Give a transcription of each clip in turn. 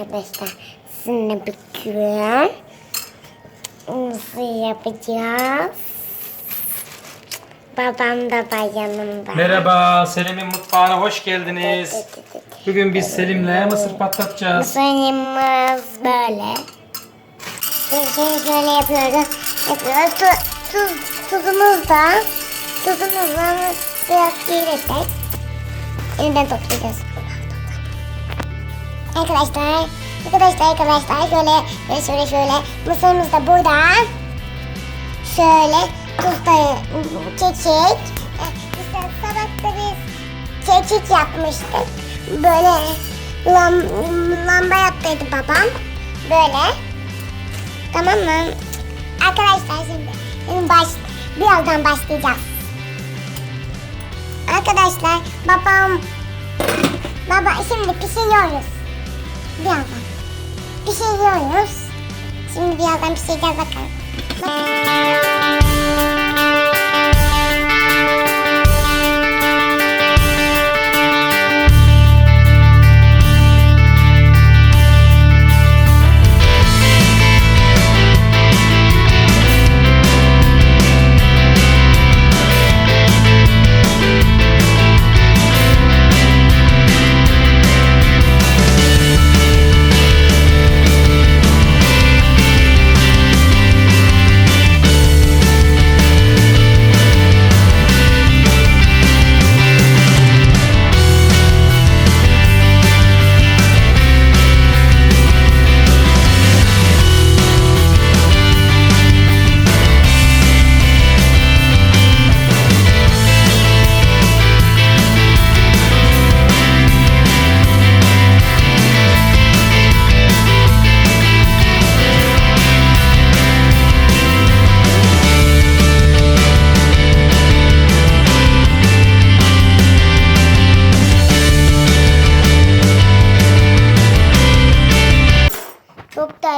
arkadaşlar sizinle bir Nasıl yapacağız? Babam da yanımda. Merhaba, Selim'in mutfağına hoş geldiniz. Bugün biz Selim'le mısır patlatacağız. Mısırımız böyle. Şimdi şöyle yapıyoruz. Yapıyoruz. Tu, tuz, tuzumuz da tuzumuzdan biraz gelirsek yeniden toplayacağız. Arkadaşlar, arkadaşlar, arkadaşlar şöyle şöyle şöyle şöyle mısırımız da burada. Şöyle tuz da çekik. Biz de sabah biz çekik yapmıştık. Böyle lam, lamba yaptıydı babam. Böyle. Tamam mı? Arkadaşlar şimdi, şimdi baş, birazdan başlayacağız. Arkadaşlar babam baba şimdi pişiriyoruz. Birazdan. Pişiriyoruz. Şimdi birazdan pişireceğiz bakalım.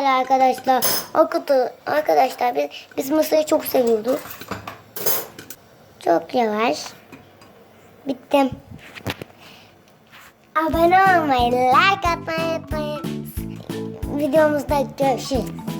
Arkadaşlar. Hakikaten arkadaşlar biz, biz Mısır'ı çok seviyorduk. Çok yavaş. Bittim. Abone olmayı, like atmayı. Videomuzda görüşürüz.